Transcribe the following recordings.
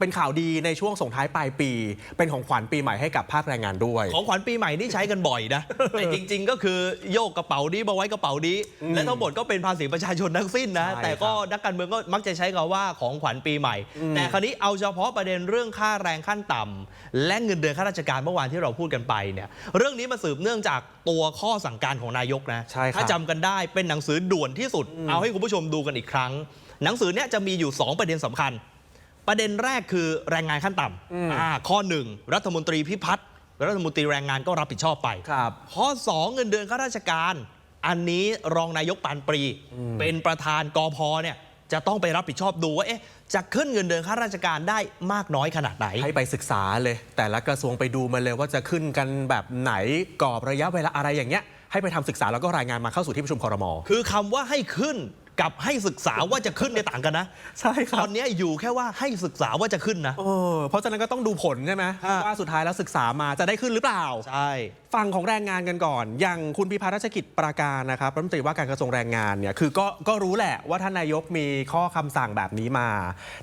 เป็นข่าวดีในช่วงส่งท้ายปลายปี เป็นของขวัญปีใหม่ให้กับภาคแรงงานด้วย ของขวัญปีใหม่นี่ใช้กันบ่อยนะ แต่จริง ๆ ก็คือโยกกระเป๋านี้มาไว้กระเป๋านี้ และทั้งหมดก็เป็นภาษีประชาชนทั้งสิ้นนะ ใช่แต่ก็นักการเมืองก็มักจะใช้คำว่าของขวัญปีใหม่แต่คราวนี้เอาเฉพาะประเด็นเรื่องค่าแรงขั้นต่ำและเงินเดือนข้าราชการเมื่อวานที่เราพูดกันไปเนี่ย เรื่องนี้มาสืบเนื่องจากตัวข้อสั่งการของนายกนะ ใช่ครับ ถ้าจำกันได้เป็นหนังสือด่วนที่สุด เอาให้คุณผู้ชมดูกันอีกครั้ง หนังสือเนี้ยจะมีอยู่ 2 ประเด็นสำคัญ ประเด็นแรกคือแรงงานขั้นต่ำอ่าข้อหนึ่งรัฐมนตรีพิพัฒน์รัฐมนตรีแรงงานก็รับผิดชอบไปครับข้อ 2 เงินเดือนข้าราชการ อันนี้รองนายกปานปรี เป็นประธานกอพเนี่ยจะต้องไปรับผิดชอบดูว่าเอ๊ะจะขึ้นเงินเดือนข้าราชการได้มากน้อยขนาดไหน ให้ไปศึกษาเลย แต่ละกระทรวงไปดูมาเลยว่าจะขึ้นกันแบบไหนกรอบระยะเวลาอะไรอย่างเงี้ยให้ไปทำศึกษาแล้วก็รายงานมาเข้าสู่ที่ประชุมคอรมอคือคำว่าให้ขึ้น กับให้ศึกษาว่าจะขึ้นในยต่างกันนะใช่คตรัอบนนี้อยู่แค่ว่าให้ศึกษาว่าจะขึ้นนะ เออเพราะฉะนั้นก็ต้องดูผลใช่ไหมฮะ ว่าสุดท้ายแล้วศึกษามาจะได้ขึ้นหรือเปล่า ใช่ ฝั่งของแรงงานกันก่อน อย่างคุณพิพัฒน์รัชกิจประการนะครับรัฐมนตรีว่าการกระทรวงแรงงานเนี่ยคือก็ก็รู้แหละว่าท่านนายกมีข้อคำสั่งแบบนี้มา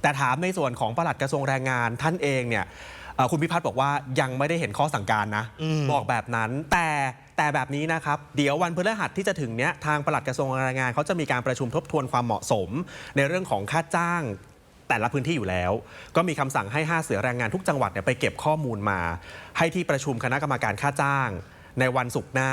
แต่ถามในส่วนของปลัดกระทรวงแรงงานท่านเองเนี่ยเอ่อ คุณพิพัฒน์บอกว่ายังไม่ได้เห็นข้อสั่งการนะอืมบอกแบบนั้นแต่แต่แบบนี้นะครับ เดี๋ยววันพฤหัสที่จะถึงเนี้ยทางปลัดกระทรวงแรงงานเขาจะมีการประชุมทบทวนความเหมาะสม ในเรื่องของค่าจ้างแต่ละพื้นที่อยู่แล้ว ก็มีคำสั่งให้ 5 เสือแรงงานทุกจังหวัดเนี่ยไปเก็บข้อมูลมา ให้ที่ประชุมคณะกรรมการค่าจ้าง ในวันศุกร์หน้า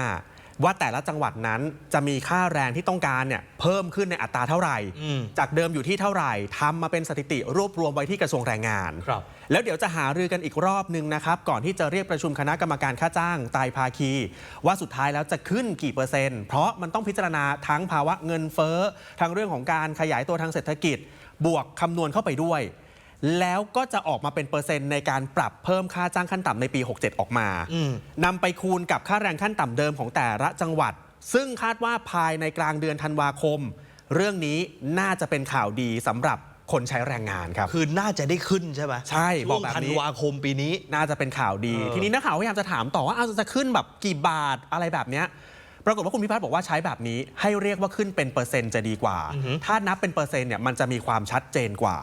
ว่าแต่ละจังหวัดนั้นจะมีค่าแรงที่ต้องการเนี่ยเพิ่มขึ้นในอัตราเท่าไหร่อืมจากเดิมอยู่ที่เท่าไหร่ทำมาเป็นสถิติรวบรวมไว้ที่กระทรวงแรงงานครับแล้วเดี๋ยวจะหารือกันอีกรอบหนึ่งนะครับ ก่อนที่จะเรียกประชุมคณะกรรมการค่าจ้างไตรภาคี ว่าสุดท้ายแล้วจะขึ้นกี่เปอร์เซ็นต์ เพราะมันต้องพิจารณาทั้งภาวะเงินเฟ้อทั้งเรื่องของการขยายตัวทางเศรษฐกิจ บวกคำนวณเข้าไปด้วย แล้วก็จะออกมาเป็นเปอร์เซ็นต์ในการปรับเพิ่มค่าจ้างขั้นต่ำในปี 67 ออกมาอืมนำไปคูณกับค่าแรงขั้นต่ำเดิมของแต่ละจังหวัด ซึ่งคาดว่าภายในกลางเดือนธันวาคม เรื่องนี้น่าจะเป็นข่าวดีสำหรับคนใช้แรงงานครับ คือน่าจะได้ขึ้นใช่ไหมใช่บช่อวกงแบบธันนี้วาคมปีนี้ น่าจะเป็นข่าวดีเออทีนี้นักข่าวพยายามจะถามต่อว่าเอาจะขึ้นแบบกี่บาทอะไรแบบเนี้ย ปรากฏว่าคุณพิพัฒน์บอกว่าใช้แบบนี้ให้เรียกว่าขึ้นเป็นเปอร์เซ็นต์จะดีกว่า ถ้านับเป็นเปอร์เซ็นต์เนี่ยมันจะมีความชัดเจนกว่า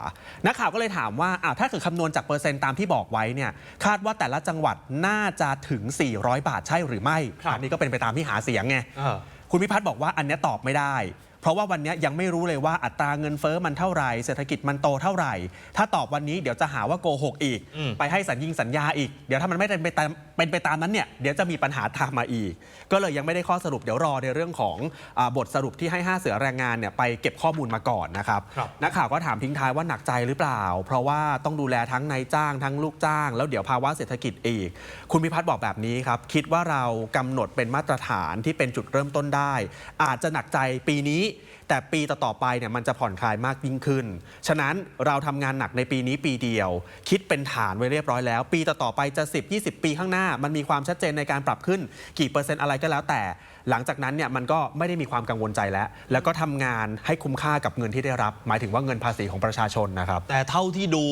นักข่าวก็เลยถามว่าอ้าวถ้าเกิดคำนวณจากเปอร์เซ็นต์ตามที่บอกไว้เนี่ยคาดว่าแต่ละจังหวัดน่าจะถึง 400 บาทใช่หรือไม่ ครับ อันนี้ก็เป็นไปตามที่หาเสียงไง เออ คุณพิพัฒน์บอกว่าอันเนี้ยตอบไม่ได้ เพราะว่าวันเนี้ยยังไม่รู้เลยว่าอัตราเงินเฟ้อมันเท่าไหร่ เศรษฐกิจมันโตเท่าไหร่ ถ้าตอบวันนี้เดี๋ยวจะหาว่าโกหกอีก อืม ไปให้สัญญิงสัญญาอีก เดี๋ยวถ้ามันไม่เป็นไปตามเป็นไปตามนั้นเนี่ยเดี๋ยวจะมีปัญหาตามมาอีก ก็เลยยังไม่ได้ข้อสรุปเดี๋ยวรอในเรื่องของอาบทสรุปที่ให้5เสือแรงงานเนี่ยไปเก็บข้อมูลมาก่อนนะครับครับ นักข่าวก็ถามทิ้งท้ายว่าหนักใจหรือเปล่า เพราะว่าต้องดูแลทั้งนายจ้างทั้งลูกจ้าง แล้วเดี๋ยวภาวะเศรษฐกิจอีก คุณพิพัฒน์บอกแบบนี้ครับ คิดว่าเรากำหนดเป็นมาตรฐานที่เป็นจุดเริ่มต้นได้ อาจจะหนักใจปีนี้แต่ปีต่อๆไปเนี่ยมันจะผ่อนคลายมากยิ่งขึ้น ฉะนั้นเราทำงานหนักในปีนี้ปีเดียว คิดเป็นฐานไว้เรียบร้อยแล้ว ปีต่อๆไปจะ 10 20 ปีข้างหน้า มันมีความชัดเจนในการปรับขึ้น กี่เปอร์เซ็นต์อะไรก็แล้วแต่ หลังจากนั้นเนี่ยมันก็ไม่ได้มีความกังวลใจแล้ว แล้วก็ทำงานให้คุ้มค่ากับเงินที่ได้รับ หมายถึงว่าเงินภาษีของประชาชนนะครับแต่เท่าที่ดู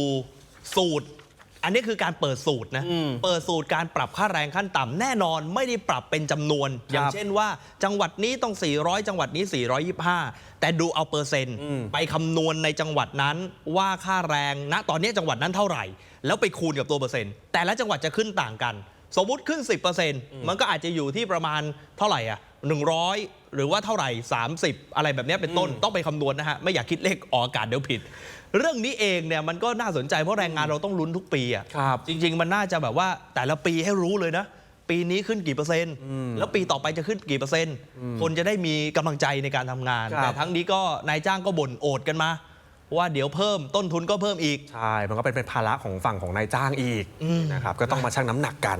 สูตร อันนี้คือการเปิดสูตรนะอืมเปิดสูตรการปรับค่าแรงขั้นต่ำแน่นอนไม่ได้ปรับเป็นจำนวน อย่างเช่นว่าจังหวัดนี้ต้อง 400 จังหวัดนี้ 425 แต่ดูเอาเปอร์เซ็นต์อืมไปคำนวณในจังหวัดนั้นว่าค่าแรงณตอนนี้จังหวัดนั้นเท่าไหร่ แล้วไปคูณกับตัวเปอร์เซ็นต์ แต่ละจังหวัดจะขึ้นต่างกัน สมมุติขึ้น 10%มันก็อาจจะอยู่ที่ประมาณเท่าไหร่อะ100 หรือว่าเท่าไหร่ 30 อะไรแบบเนี้ยเป็นต้นต้องไปคำนวณนะฮะ ไม่อยากคิดเลขออกอากาศเดี๋ยวผิด เรื่องนี้เองเนี่ยมันก็น่าสนใจเพราะแรงงานเราต้องลุ้นทุกปีอะครับจริง ๆ มันน่าจะแบบว่าแต่ละปีให้รู้เลยนะ ปีนี้ขึ้นกี่เปอร์เซ็นต์ แล้วปีต่อไปจะขึ้นกี่เปอร์เซ็นต์ คนจะได้มีกำลังใจในการทำงานครับแต่ทั้งนี้ก็นายจ้างก็บ่นโอดกันมาว่าเดี๋ยวเพิ่มต้นทุนก็เพิ่มอีก ใช่ มันก็เป็นเป็นภาระของฝั่งของนายจ้างอีกอืมนะครับก็ต้องมาชั่งน้ำหนักกัน